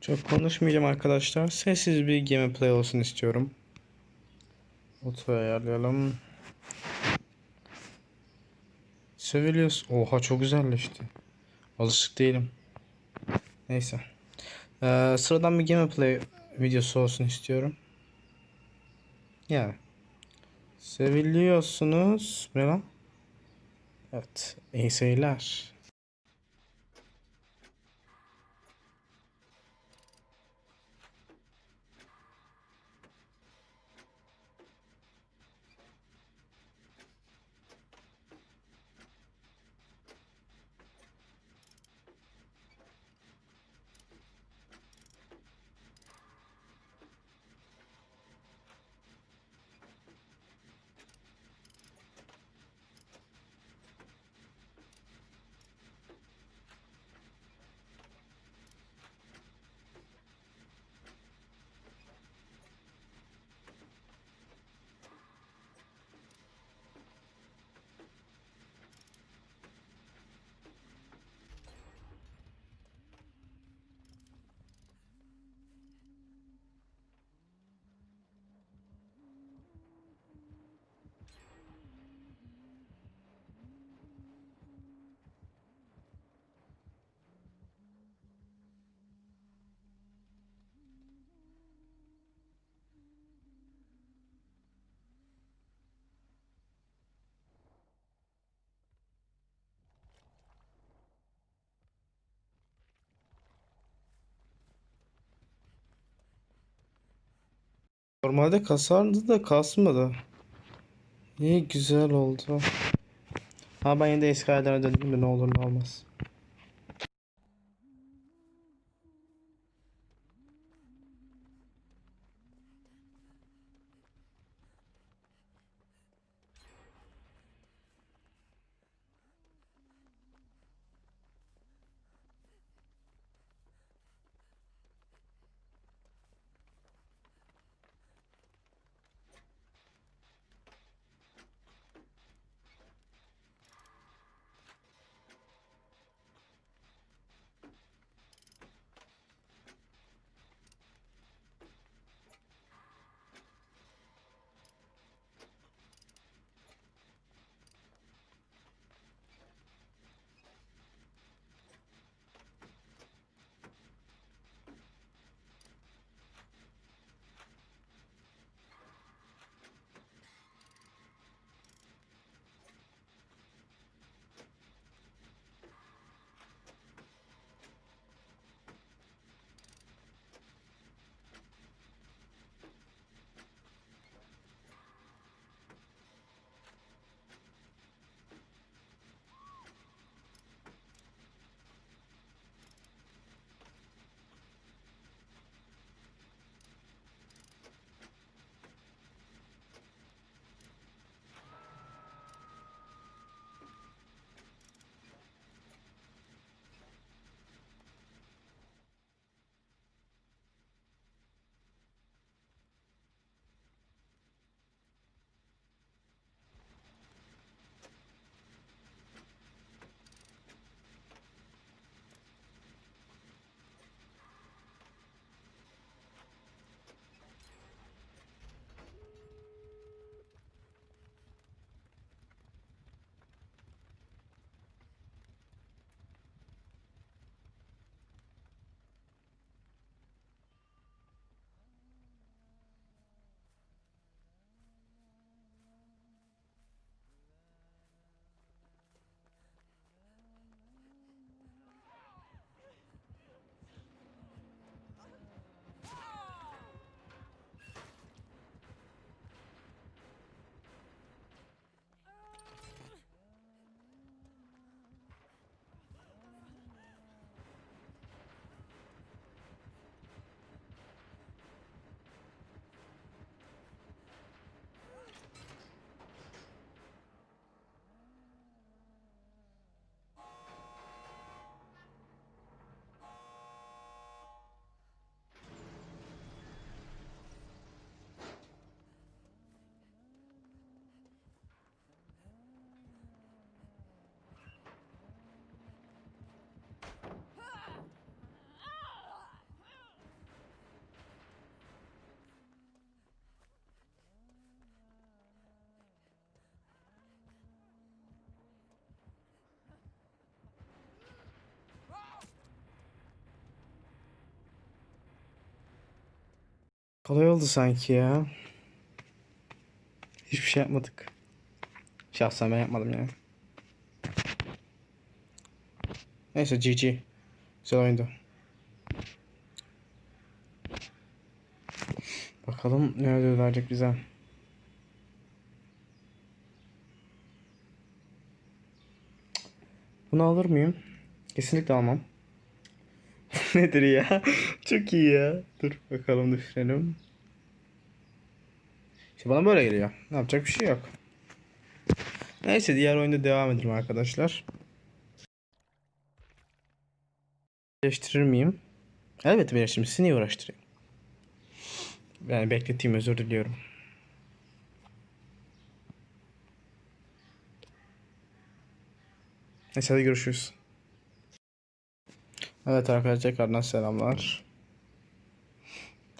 Çok konuşmayacağım arkadaşlar. Sessiz bir gameplay olsun istiyorum. Oto ayarlayalım. Seviliyoruz. Oha çok güzelleşti. Alışık değilim. Neyse. Ee, sıradan bir gameplay videosu olsun istiyorum. Yani. Seviliyorsunuz. Ne lan? Evet. İyi seyirler. Normalde kasardı da kasmadı. İyi güzel oldu. Ha ben yine de eski aylara döndüm de ne olur ne olmaz. Kolay oldu sanki ya. Hiçbir şey yapmadık. Şahsen ben yapmadım yani. Neyse GG. Güzel oyundu. Bakalım ne ödül verecek bize. Bunu alır mıyım? Kesinlikle almam. Nedir ya? Çok iyi ya. Dur bakalım düşünelim. İşte bana böyle geliyor. Ne yapacak bir şey yok. Neyse diğer oyunda devam edelim arkadaşlar. Birleştirir miyim? Elbette birleştirmişsin. Niye uğraştırayım? Yani bekleteyim özür diliyorum. Neyse hadi görüşürüz. Evet arkadaşlar tekrardan selamlar.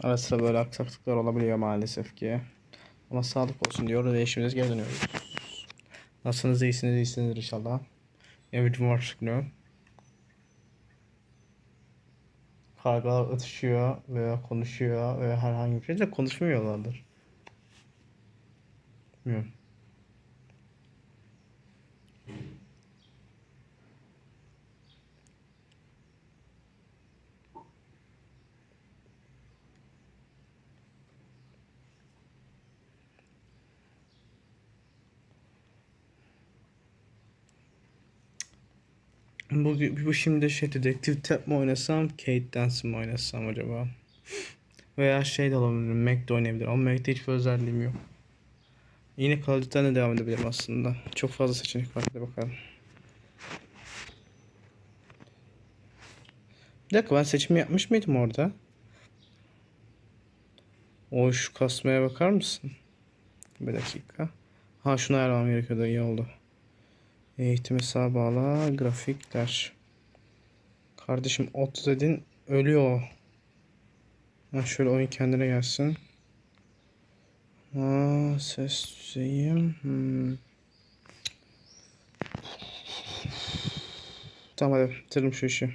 Ara sıra böyle aksaklıklar olabiliyor maalesef ki. Ama sağlık olsun diyor ve işimize geri dönüyoruz. Nasılsınız iyisiniz iyisinizdir inşallah. Every cumartesi günü. Kargalar atışıyor veya konuşuyor veya herhangi bir şey de konuşmuyorlardır. Bilmiyorum. Bu, bu şimdi şey Detective Tap mi oynasam, Kate Dance mi oynasam acaba? Veya şey de olabilir, Mac de oynayabilir ama Mac'te hiçbir özelliğim yok. Yine Duty'den de devam edebilirim aslında. Çok fazla seçenek var, hadi bakalım. Bir dakika ben seçim yapmış mıydım orada? O şu kasmaya bakar mısın? Bir dakika. Ha şunu ayarlamam gerekiyordu iyi oldu. Eğitim hesabı bağla. Grafikler. Kardeşim ot dedin ölüyor. Ha şöyle oyun kendine gelsin. Ha ses düzeyim. Hmm. Tamam hadi bitirelim şu işi.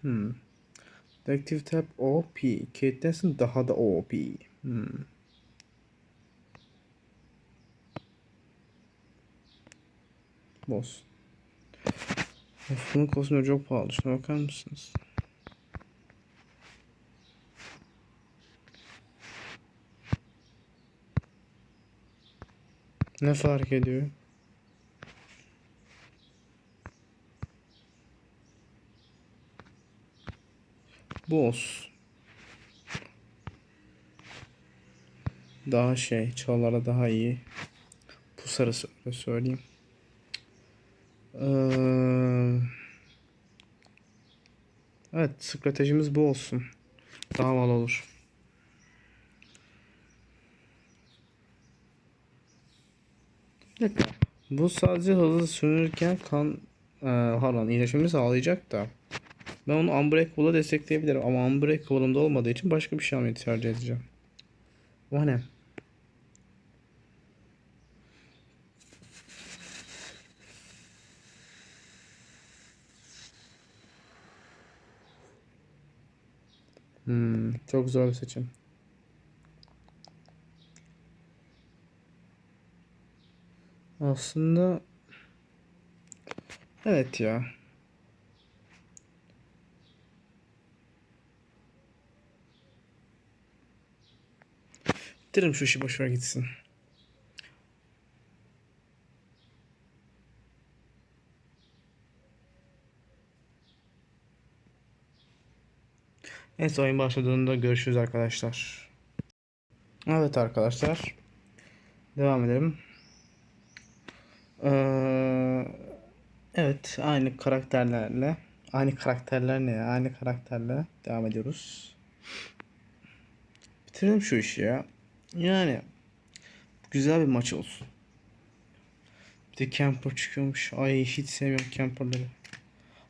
Hmm. Detective Tab OP. Kate Danson daha da OP. Hmm. Boss. Bunun kostümü çok pahalı. Şuna bakar mısınız? Ne fark ediyor? Boss. Daha şey, çağlara daha iyi. Pusarı öyle söyleyeyim. Ee, evet, stratejimiz bu olsun. Daha havalı olur. Dakika. Bu sadece hızlı sürünürken kan e, pardon iyileşmemi sağlayacak da. Ben onu Unbreakable'a destekleyebilirim ama Unbreakable'ımda olmadığı için başka bir şey almayı tercih edeceğim. O ne? Hmm, çok zor bir seçim. Aslında evet ya. Bitirelim şu işi boşver gitsin. Neyse oyun başladığında görüşürüz arkadaşlar. Evet arkadaşlar. Devam edelim. Ee, evet aynı karakterlerle aynı karakterler ne ya? Aynı karakterle devam ediyoruz. Bitirelim şu işi ya. Yani güzel bir maç olsun. Bir de camper çıkıyormuş. Ay hiç sevmiyorum camperları.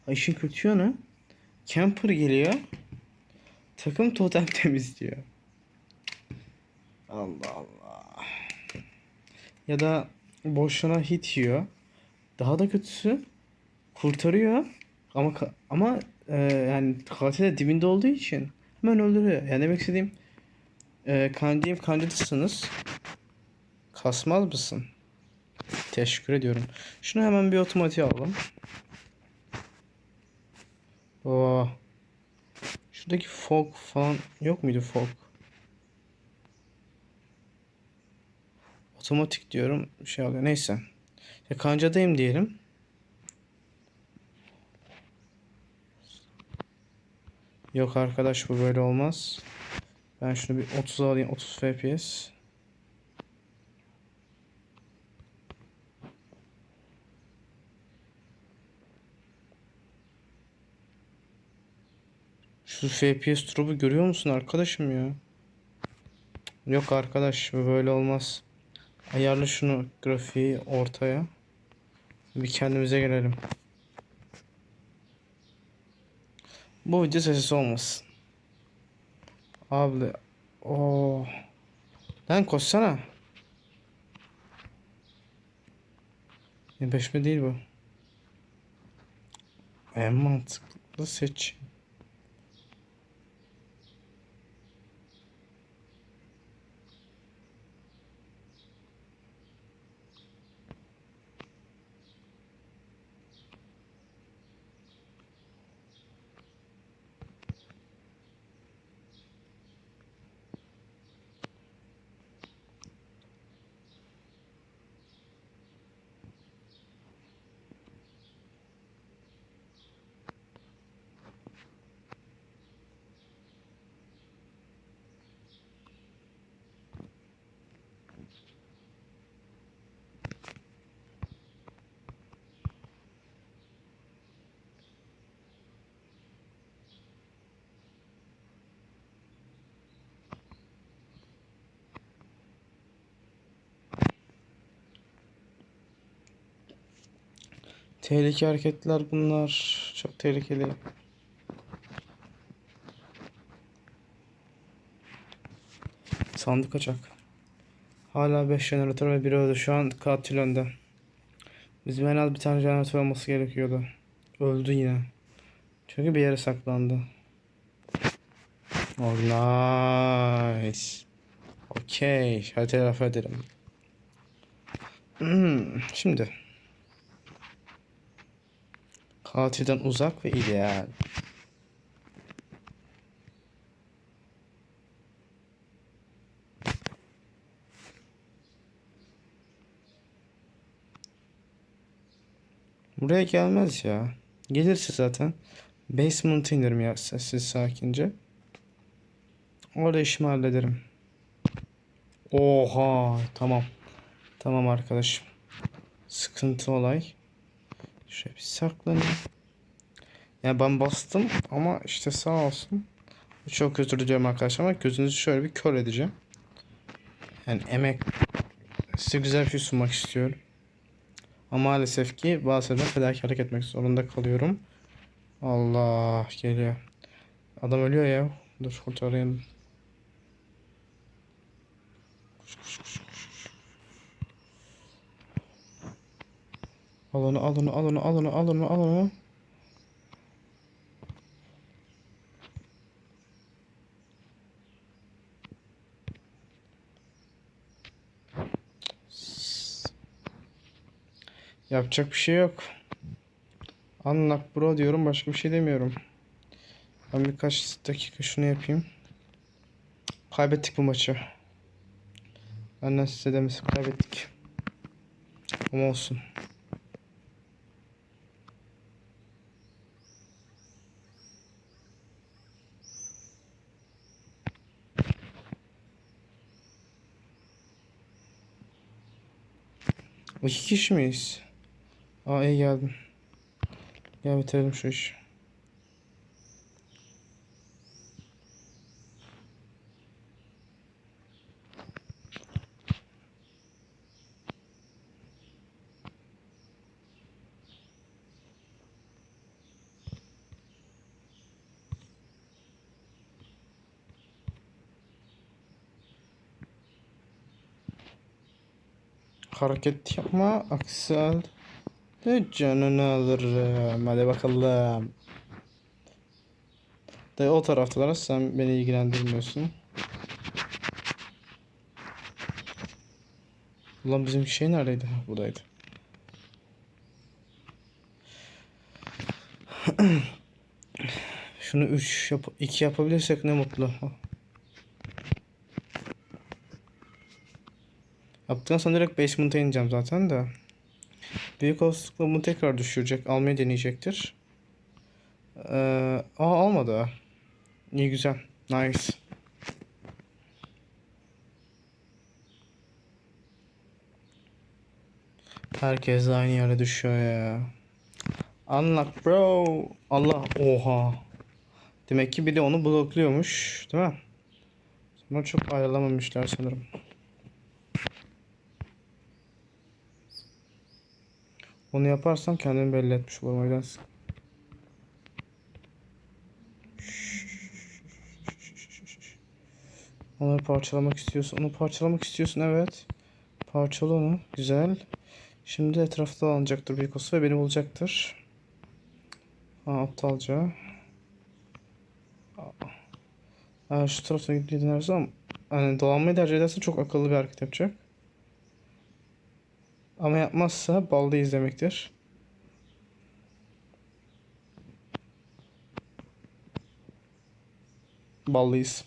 Ay işin kötü yanı camper geliyor. Takım totem temizliyor. Allah Allah. Ya da boşuna hit yiyor. Daha da kötüsü kurtarıyor. Ama ama e, yani katil de dibinde olduğu için hemen öldürüyor. Yani demek istediğim e, kandiyim kandidasınız. Kasmaz mısın? Teşekkür ediyorum. Şunu hemen bir otomatiğe alalım. Şuradaki fog falan yok muydu fog? Otomatik diyorum şey oluyor. Neyse. Ya kancadayım diyelim. Yok arkadaş bu böyle olmaz. Ben şunu bir 30'a alayım. 30 FPS. Şu FPS drop'u görüyor musun arkadaşım ya? Yok arkadaş böyle olmaz. Ayarla şunu grafiği ortaya. Bir kendimize gelelim. Bu video sessiz olmasın. Abi o Lan koşsana. E5 mi değil bu? En mantıklı seç. Tehlikeli hareketler bunlar. Çok tehlikeli. Sandık açak. Hala 5 jeneratör ve biri öldü. Şu an katil önde. Bizim en az bir tane jeneratör olması gerekiyordu. Öldü yine. Çünkü bir yere saklandı. Oh nice. Okey. Hadi telafi edelim. Hmm, Şimdi. Katilden uzak ve ideal. Buraya gelmez ya. Gelirse zaten basement'a inerim ya sessiz sakince. Orada işimi hallederim. Oha tamam. Tamam arkadaşım. Sıkıntı olay. Şöyle bir saklanayım. Yani ben bastım ama işte sağ olsun. Çok özür diliyorum arkadaşlar ama gözünüzü şöyle bir kör edeceğim. Yani emek size güzel bir şey sunmak istiyorum. Ama maalesef ki şeyler fedakarlık etmek zorunda kalıyorum. Allah geliyor. Adam ölüyor ya. Dur kurtarayım. Koş, koş. Al onu al onu al onu al onu al onu al onu. Yapacak bir şey yok. Unlock bro diyorum başka bir şey demiyorum. Ben birkaç dakika şunu yapayım. Kaybettik bu maçı. Benden size demesi kaybettik. Ama olsun. İki kişi miyiz? Aa iyi geldin. Gel bitirelim şu işi. Hareket yapma aksel. Hiç canını alırım. Hadi bakalım. De o taraftalar sen beni ilgilendirmiyorsun. Ulan bizim şey neredeydi? Buradaydı. Şunu 3 yap 2 yapabilirsek ne mutlu. Yaptıktan sonra direkt basement'a ineceğim zaten de. Büyük olasılıkla bunu tekrar düşürecek. Almayı deneyecektir. Ee, aa almadı. İyi güzel. Nice. Herkes aynı yere düşüyor ya. Unlock bro. Allah oha. Demek ki bir de onu blokluyormuş, değil mi? Sonra çok ayrılamamışlar sanırım. Onu yaparsam kendimi belli etmiş olurum o yüzden. Onu parçalamak istiyorsun. Onu parçalamak istiyorsun evet. Parçala onu. Güzel. Şimdi etrafta alanacaktır olsa ve beni bulacaktır. Ha, aptalca. Ha, şu taraftan gitmeyi denerse ama hani dolanmayı tercih ederse çok akıllı bir hareket yapacak. Ama yapmazsa baldayız demektir. Ballıyız.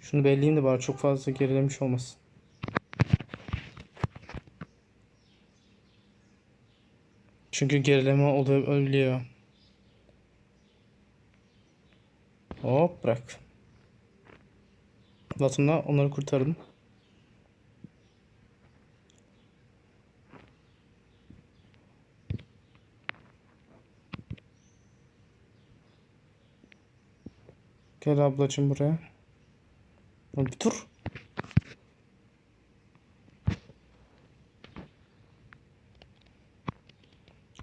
Şunu belleyeyim de bari çok fazla gerilemiş olmasın. Çünkü gerileme oluyor. Hop bırak. Latımla onları kurtarın. Gel ablacığım buraya. Lan bir dur.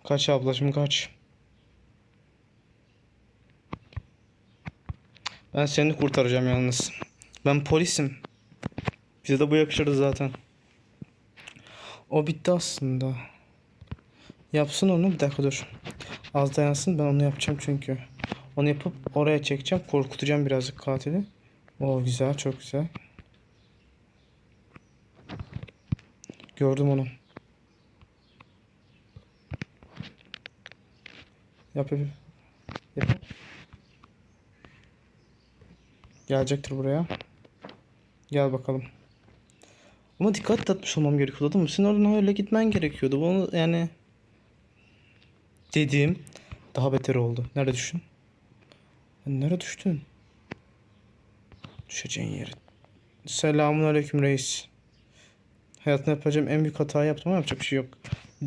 Kaç ablacığım kaç. Ben seni kurtaracağım yalnız. Ben polisim. Bize de bu yakışırdı zaten. O bitti aslında. Yapsın onu bir dakika dur. Az dayansın ben onu yapacağım çünkü. Onu yapıp oraya çekeceğim. Korkutacağım birazcık katili. O güzel çok güzel. Gördüm onu. Yap yap. Yap. Gelecektir buraya. Gel bakalım. Ama dikkat etmiş olmam gerekiyordu değil mi? Senin oradan öyle gitmen gerekiyordu. Bunu yani dediğim daha beter oldu. Nerede düştün? Sen nereye düştün? Düşeceğin yeri. Selamun aleyküm reis. Hayatımda yapacağım en büyük hatayı yaptım ama yapacak bir şey yok.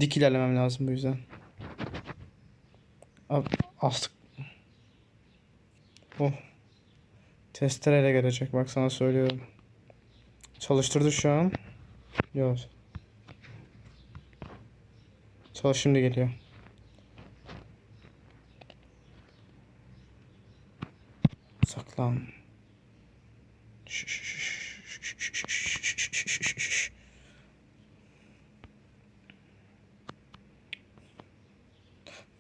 Dik ilerlemem lazım bu yüzden. Ab astık. Oh. Testereyle gelecek bak sana söylüyorum. Çalıştırdı şu an. Yok. Çalış şimdi geliyor. Saklan.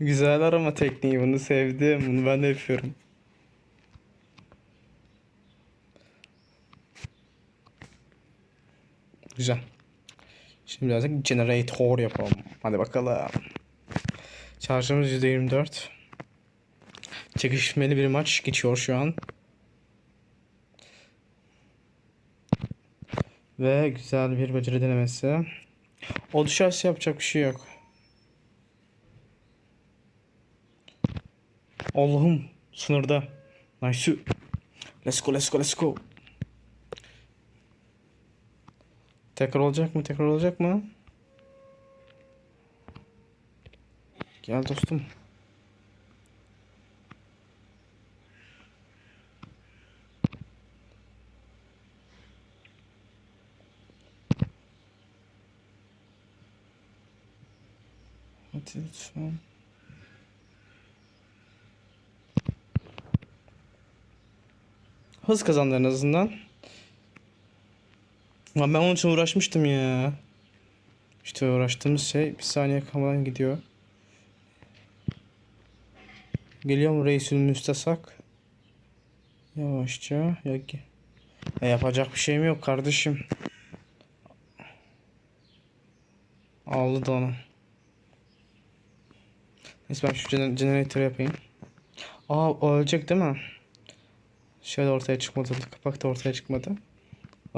Güzel arama tekniği bunu sevdim. Bunu ben de yapıyorum. Güzel. Şimdi birazcık generator yapalım. Hadi bakalım. Şarjımız %24. Çekişmeli bir maç geçiyor şu an. Ve güzel bir beceri denemesi. O düşerse yapacak bir şey yok. Allah'ım sınırda. Nice. Let's go let's go let's go. Tekrar olacak mı? Tekrar olacak mı? Gel dostum. Hadi lütfen. Hız kazandı en azından. Lan ben onun için uğraşmıştım ya. İşte uğraştığımız şey bir saniye kalmadan gidiyor. Geliyorum Reisül Müstesak. Yavaşça. Ya, ya yapacak bir şeyim yok kardeşim. Aldı da onu. Neyse ben şu generator yapayım. Aa ölecek değil mi? De ortaya çıkmadı. Kapak da ortaya çıkmadı.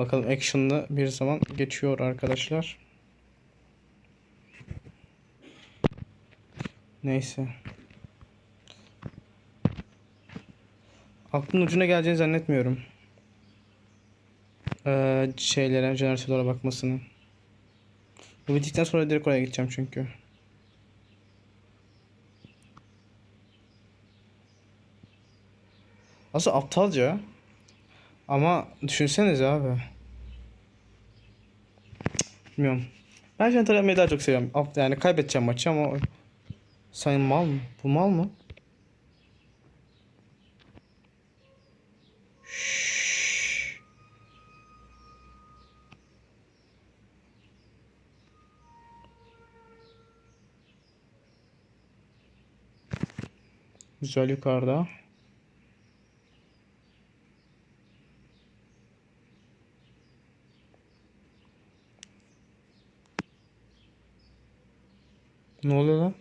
Bakalım action'da bir zaman geçiyor arkadaşlar. Neyse. Aklın ucuna geleceğini zannetmiyorum. Ee, şeylere, jeneratörlere bakmasını. Bu bittikten sonra direkt oraya gideceğim çünkü. Aslında aptalca. Ama düşünsenize abi. Bilmiyorum. Ben jeneratör yapmayı daha çok seviyorum. Yani kaybedeceğim maçı ama... Sen mal mı? Bu mal mı? Şşş. Güzel yukarıda. Ne oluyor lan?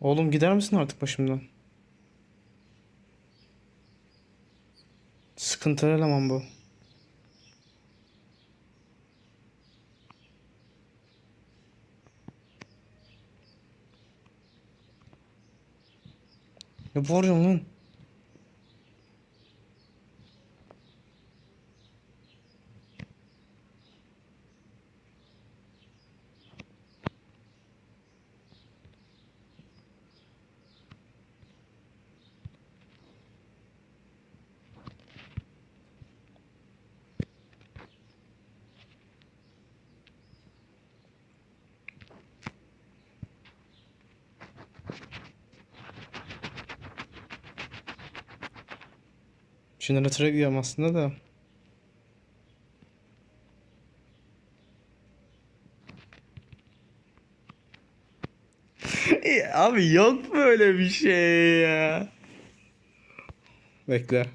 Oğlum gider misin artık başımdan? Sıkıntılı eleman bu. Ne bağırıyorsun lan? Jeneratöre gidiyorum aslında da. Abi yok böyle bir şey ya. Bekle.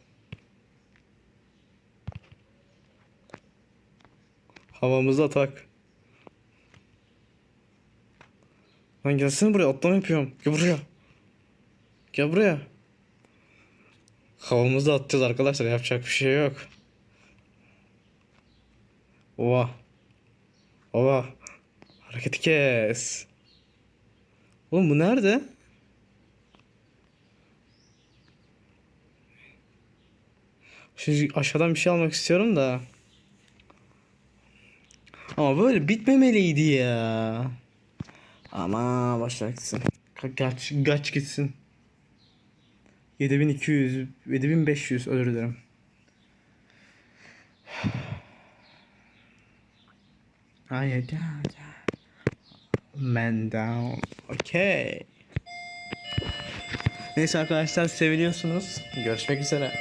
Havamızda atak. Lan gelsene buraya atlama yapıyorum. Gel buraya. Gel buraya. Havamızda atacağız arkadaşlar yapacak bir şey yok. Oha. Oha. Hareketi kes. Oğlum bu nerede? Şimdi aşağıdan bir şey almak istiyorum da. Ama böyle bitmemeliydi ya. Ama başlar gitsin. Ka- Kaç, kaç gitsin. 7200, 7500 özür dilerim. Hayır ya. Man down. Okay. Neyse arkadaşlar seviliyorsunuz. Görüşmek üzere.